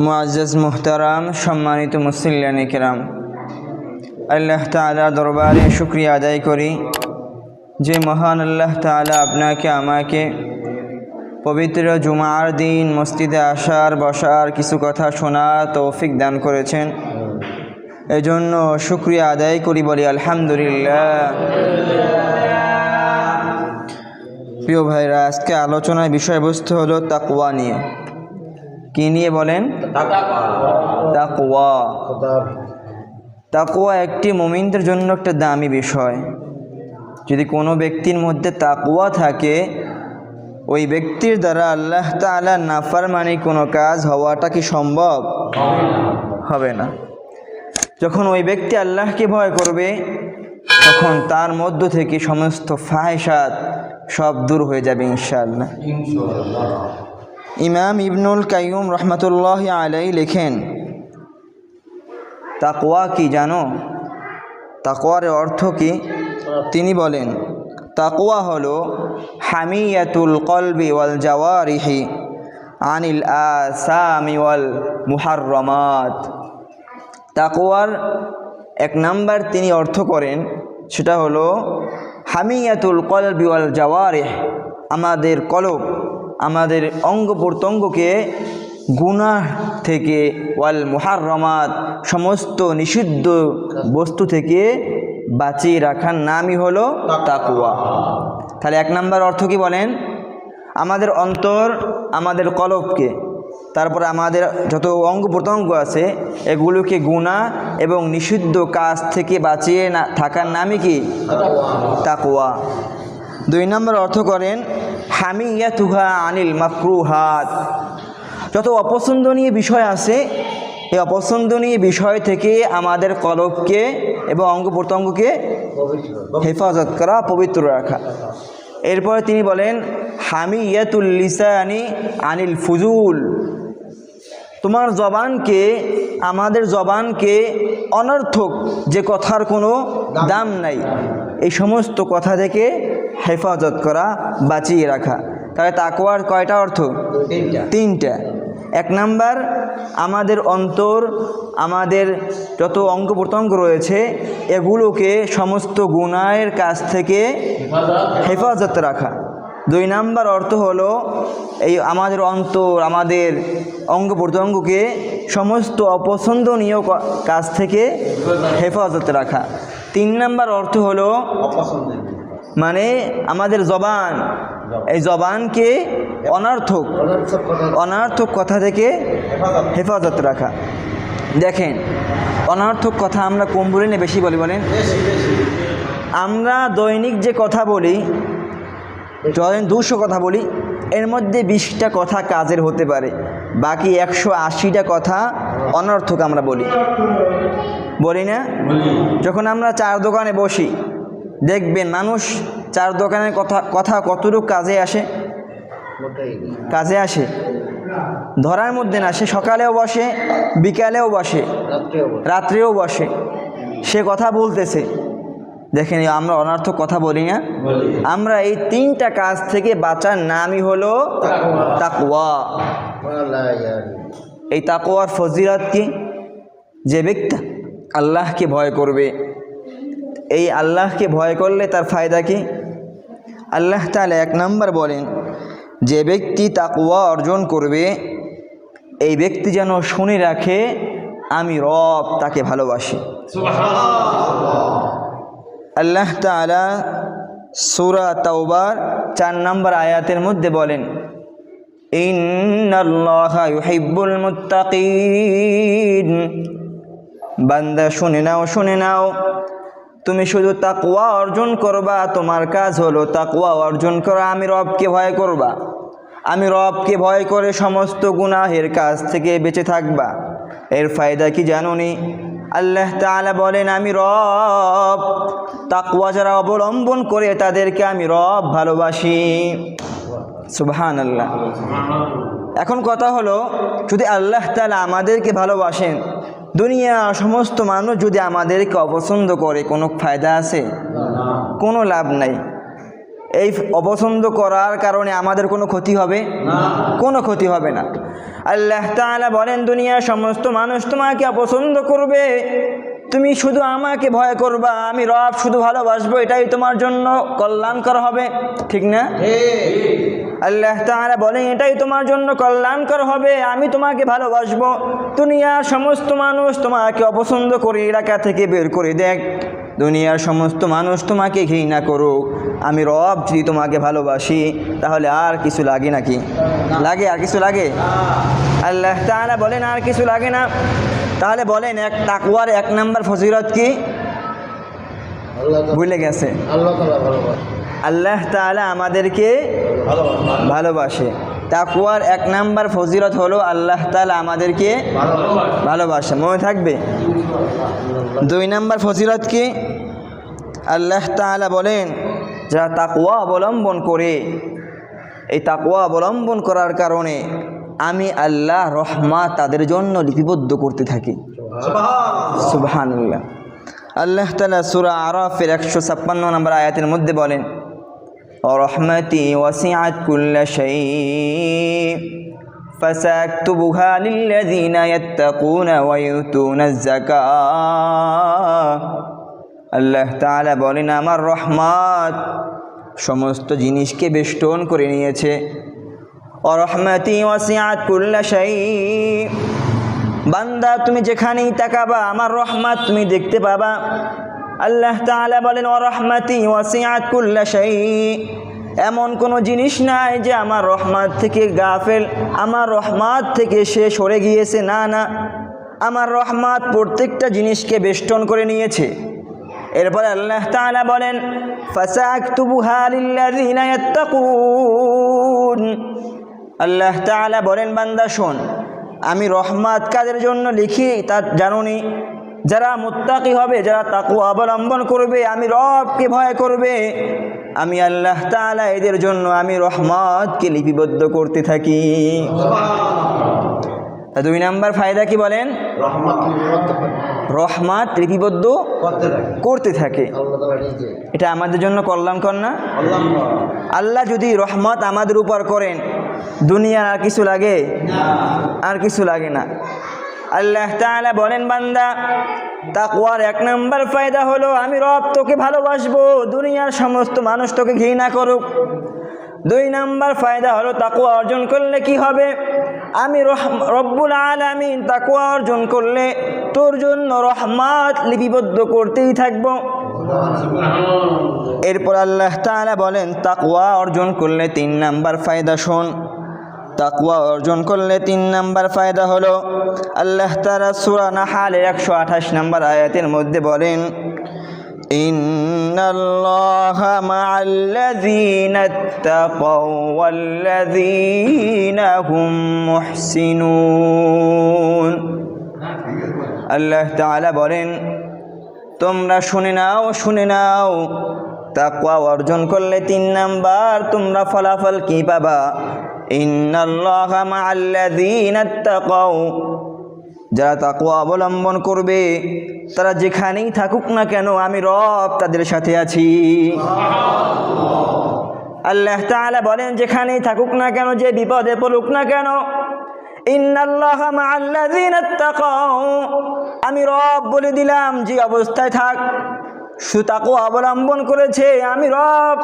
মুআজ্জাজ মুহতারাম, সম্মানিত মুসল্লান কেরাম। আল্লাহ তাআলা দরবারে শুক্রিয়া আদায় করি যে মহান আল্লাহ তাআলা আপনাকে, আমাকে পবিত্র জুমার দিন, মসজিদে আসার, বসার কিছু কথা শোনার তৌফিক দান করেছেন। এজন্য শুক্রিয়া আদায় করি বলি আলহামদুলিল্লাহ। প্রিয় ভাইরা, আজকে আলোচনার বিষয়বস্তু হলো তাকুয়া নিয়ে। কি নিয়ে বলেন? তাকুয়া তাকুয়া একটি মুমিনদের জন্য একটা দামি বিষয়। যদি কোনো ব্যক্তির মধ্যে তাকুয়া থাকে, ওই ব্যক্তির দ্বারা আল্লাহ তাআলা নাফারমানি কোনো কাজ হওয়াটা কি সম্ভব? হবে না। যখন ওই ব্যক্তি আল্লাহকে ভয় করবে, তখন তার মধ্য থেকে সমস্ত ফাহেসাত সব দূর হয়ে যাবে ইনশাআল্লাহ। ইমাম ইবনুল কাইয়ুম রহমতুল্লাহ আলাই লেখেন, তাকওয়া কি জানো? তাকওয়ার অর্থ কি? তিনি বলেন, তাকওয়া হলো হামিয়াতুল কলবি ওয়াল জাওয়ারিহি আনিল আসামি ওয়াল মুহাররমাত। তাকওয়ার এক নাম্বার তিনি অর্থ করেন, সেটা হলো হামিয়াতুল কলবি ওয়াল জাওয়ারিহ, আমাদের কলব। আমাদের অঙ্গ প্রত্যঙ্গকে গুনাহ থেকে ওয়াল মুহাররমাত, সমস্ত নিষিদ্ধ বস্তু থেকে বাঁচিয়ে রাখার নামই হলো তাকুয়া তাহলে এক নাম্বার অর্থ কি বলেন? আমাদের অন্তর আমাদের কলবকে, তারপর আমাদের যত অঙ্গ প্রত্যঙ্গ আছে, এগুলোকে গুণা এবং নিষিদ্ধ কাজ থেকে বাঁচিয়ে না থাকার নামই কি? তাকুয়া দুই নম্বর অর্থ করেন হামিয়া তুহা আনিল মাকরুহাত। যত অপছন্দনীয় বিষয় আছে, এই অপছন্দনীয় বিষয় থেকে আমাদের কলবকে এবং অঙ্গ প্রত্যঙ্গকে হেফাজত করা, পবিত্র রাখা। এরপরে তিনি বলেন, হামিয়াতুল লিসানি আনিল ফুজুল। তোমার জবানকে, আমাদের জবানকে অনর্থক যে কথার কোনো দাম নাই। এই সমস্ত কথা থেকে হেফাজত করা বাঁচিয়ে রাখা। তাহলে তাকোয়ার কয়টা অর্থ? তিনটা। এক নাম্বার আমাদের অন্তর আমাদের যত অঙ্গ প্রত্যঙ্গ রয়েছে এগুলোকে সমস্ত গুণায়ের কাছ থেকে হেফাজত রাখা। দুই নাম্বার অর্থ হলো এই আমাদের অন্তর আমাদের অঙ্গ প্রত্যঙ্গকে সমস্ত অপছন্দনীয় কাজ থেকে হেফাজতে রাখা। তিন নাম্বার অর্থ হলো মানে আমাদের জবান। এই জবানকে অনার্থক অনার্থক কথা থেকে হেফাজত। রাখা। দেখেন অনার্থক কথা আমরা কম বলি না বেশি বলি বলেন? আমরা দৈনিক যে কথা বলি ধরেন দুশো কথা বলি এর মধ্যে বিশটা কথা কাজের হতে পারে। বাকি একশো আশিটা কথা অনর্থক আমরা বলি। বলি না? যখন আমরা চার দোকানে বসি, দেখবেন মানুষ চার দোকানের কথা কথা কতটুকু কাজে আসে? কাজে আসে? ধরার মধ্যে না, সে সকালেও বসে, বিকালেও বসে, রাত্রেও বসে। সে কথা বলতেছে। দেখেন আমরা অনর্থক কথা বলি না। আমরা এই তিনটা কাজ থেকে বাঁচার নামই হলো তাকওয়া। এই তাকওয়ার ফজিলত কি? যে ব্যক্তি আল্লাহকে ভয় করবে এই আল্লাহকে ভয় করলে তার ফায়দা কি? আল্লাহ তাহলে এক নম্বর বলেন যে ব্যক্তি তাকওয়া অর্জন করবে এই ব্যক্তি যেন শুনে রাখে আমি রব তাকে ভালোবাসি। আল্লাহ তাআলা সূরা তাওবার চার নম্বর আয়াতের মধ্যে বলেন, ইন্নাল্লাহা ইউহিব্বুল মুত্তাকিন। বান্দা, শুনে নাও শুনে নাও। তুমি শুধু তাকওয়া অর্জন করবা, তোমার কাজ হলো তাকওয়া অর্জন করা। আমি রবকে ভয় করবা। আমি রবকে ভয় করে সমস্ত গুনাহের কাজ থেকে বেঁচে থাকবা। এর ফায়দা কি জানো নি? আল্লাহ তাআলা বলেন, আমি রব। তাকওয়া যারা অবলম্বন করে, তাদেরকে আমি রব ভালোবাসি। সুবহান আল্লাহ এখন কথা হলো, যদি আল্লাহ তাআলা আমাদেরকে ভালোবাসেন, দুনিয়া সমস্ত মানুষ যদি আমাদেরকে অপছন্দ করে, কোনো ফায়দা আছে? কোনো লাভ নাই। এই অপছন্দ করার কারণে আমাদের কোনো ক্ষতি হবে? কোনো ক্ষতি হবে না। আল্লাহ তাআলা বলেন দুনিয়ার সমস্ত মানুষ তোমাকে অপছন্দ করবে। তুমি শুধু আমাকে ভয় করবা। আমি রব শুধু ভালোবাসবো। এটাই তোমার জন্য কল্যাণকর হবে। ঠিক না? আল্লাহ তাআলা বলেন এটাই তোমার জন্য কল্যাণকর হবে। আমি তোমাকে ভালোবাসবো। দুনিয়ার সমস্ত মানুষ তোমাকে অপছন্দ করে এলাকা থেকে বের করে দেখ। দুনিয়ার সমস্ত মানুষ তোমাকে ঘৃণা করুক। আমি রব যদি তোমাকে ভালোবাসি তাহলে আর কিছু লাগে নাকি? লাগে আর কিছু লাগে? আল্লাহ তাআলা বলেন আর কিছু লাগে না। তাহলে বলেন এক তাকুয়ার এক নাম্বার ফজিরত কি? ভুলে গেছে। আল্লাহ তালা আল্লাহ আমাদেরকে ভালোবাসে। তাকুয়ার এক নাম্বার ফজিলত হলো আল্লাহ তালা আমাদেরকে ভালোবাসে। মনে থাকবে? দুই নাম্বার ফজিলত কি? আল্লাহ তাআলা বলেন, যারা তাকুয়া অবলম্বন করে, এই তাকুয়া অবলম্বন করার কারণে আমি আল্লাহ রহমা তাদের জন্য লিপিবদ্ধ করতে থাকি। সুবহানাল্লাহ। আল্লাহ তালা সুরা আরফের একশো ছাপ্পান্ন নম্বর আয়াতের মধ্যে বলেন ورحمتي وسعت كل شيء فساكتبها للذين يتقون ويؤتون الزكاة আল্লাহ তাআলা বলেন, আমার রহমত সমস্ত জিনিসকে বেষ্টন করে নিয়েছে। অরহমতি ওয়াসিআত কুল্লা শাই বান্দা, তুমি যেখানেই তাকাবা, আমার রহমত তুমি দেখতে পাবা। আল্লাহ তাআলা বলেন ও রহমাতি ওয়াসিআত কুল্লা শাই এমন কোনো জিনিস নাই যে আমার রহমত থেকে গাফেল, আমার রহমত থেকে সে সরে গিয়েছে। না না, আমার রহমত প্রত্যেকটা জিনিসকে বেষ্টন করে নিয়েছে। এরপরে আল্লাহ তাআলা বলেন, ফাসাকতুবুহা লিল্লাযিনা ইয়াত্তাকুন। আল্লাহ তাআলা বলেন, বান্দা, শোন, আমি রহমাত কাদের জন্য লিখি তা জানুনি। যারা মুত্তাকি হবে, যারা তাকু অবলম্বন করবে, আমি রবকে ভয় করবে। আমি আল্লাহ তাআলা এদের জন্য, আমি রহমতকে লিপিবদ্ধ করতে থাকি। দুই নাম্বার ফায়দা কি বলেন? রহমত লিপিবদ্ধ করতে থাকে। তালা এটা আমাদের জন্য কল্যাণকর না? আল্লাহ যদি রহমত আমাদের উপর করেন, দুনিয়ার আর কিছু লাগে? আর কিছু লাগে না। আল্লাহ তাআলা বলেন, বান্দা, তাকওয়ার এক নাম্বার ফায়দা হলো আমি রব তোকে ভালোবাসবো, দুনিয়ার সমস্ত মানুষ তোকে ঘৃণা করুক। দুই নাম্বার ফায়দা হলো তাকুয়া অর্জন করলে কি হবে? আমি রব্বুল আলামিন তাকুয়া অর্জন করলে তোর জন্য রহমত লিপিবদ্ধ করতেই থাকব। এরপর আল্লাহ তাআলা বলেন, তাকওয়া অর্জন করলে তিন নাম্বার ফায়দা শোন। তাকওয়া অর্জন করলে তিন নাম্বার ফায়দা হলো। আল্লাহ তাআলা সূরা নাহালের একশো আঠাশ নাম্বার আয়াতের মধ্যে বলেন আল্লাহ তাআলা বলেন, তোমরা শুনে নাও শুনে নাও, তাকওয়া অর্জন করলে তিন নাম্বার তোমরা ফলাফল কি পাবা? যারা তাকওয়া অবলম্বন করবে, তারা যেখানেই থাকুক না কেন, আমি রব তাদের সাথে আছি। আল্লাহ তাআলা বলেন, যেখানেই থাকুক না কেন, যে বিপদে পড়ুক না কেন আমি রব বলে দিলাম, যে অবস্থায় থাক। সুতাকো অবলম্বন করেছে, আমি রব।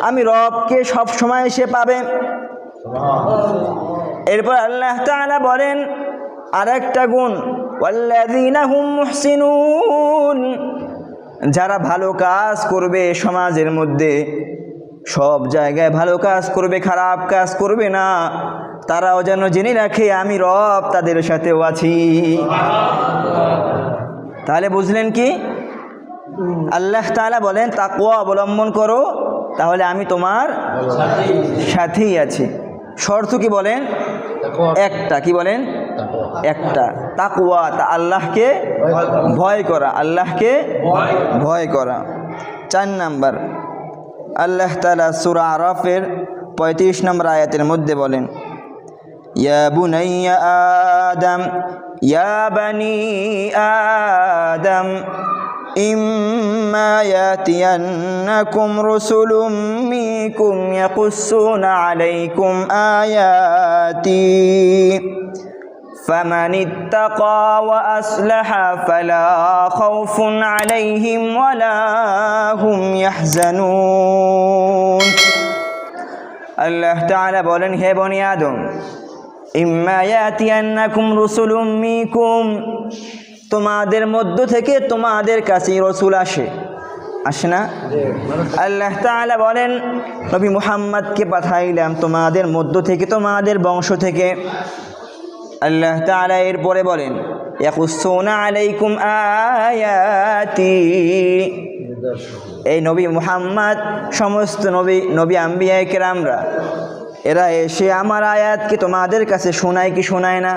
আমি রবকে সব সময় সে পাবে। এরপর আল্লাহ তাআলা বলেন আরেকটা গুণ ওয়াল্লাযীনা হুম মুহসিনুন যারা ভালো কাজ করবে সমাজের মধ্যে সব জায়গায় ভালো কাজ করবে খারাপ কাজ করবে না তারাও যেন জেনে রাখে আমি রব তাদের সাথেও আছি। তাহলে বুঝলেন কি? আল্লাহ তাআলা বলেন তাকওয়া অবলম্বন করো তাহলে আমি তোমার সাথেই আছি। শর্ত কি বলেন? একটা কি বলেন? একটা। তাকুয়া তা আল্লাহকে ভয় করা আল্লাহকে ভয় করা। চার নাম্বার আল্লাহ তালা সুরা আরফের পঁয়ত্রিশ নম্বর আয়াতের মধ্যে বলেন বুনাইয়া আদম বানি আদম إما يأتينكم رسل منكم يقصون عليكم آياتي فمن اتقى وأصلح فلا خوف عليهم ولا هم يحزنون আল্লাহ তাআলা বলেন হে বনি আদম ইম্মা ইয়াতিয়ান্নাকুম রসুলুম মিকুম তোমাদের মধ্য থেকে তোমাদের কাছে রসুল আসে। আসে না? আল্লাহ তাআলা বলেন, নবী মুহাম্মদকে পাঠাইলাম তোমাদের মধ্য থেকে, তোমাদের বংশ থেকে। আল্লাহ তাআলা এরপরে বলেন আলাইকুম আয়াতি। এই নবী মুহাম্মদ, সমস্ত নবী নবী আম্বিয়ায় কেরামরা এরা এসে আমার আয়াতকে তোমাদের কাছে শোনায় কি শোনায় না?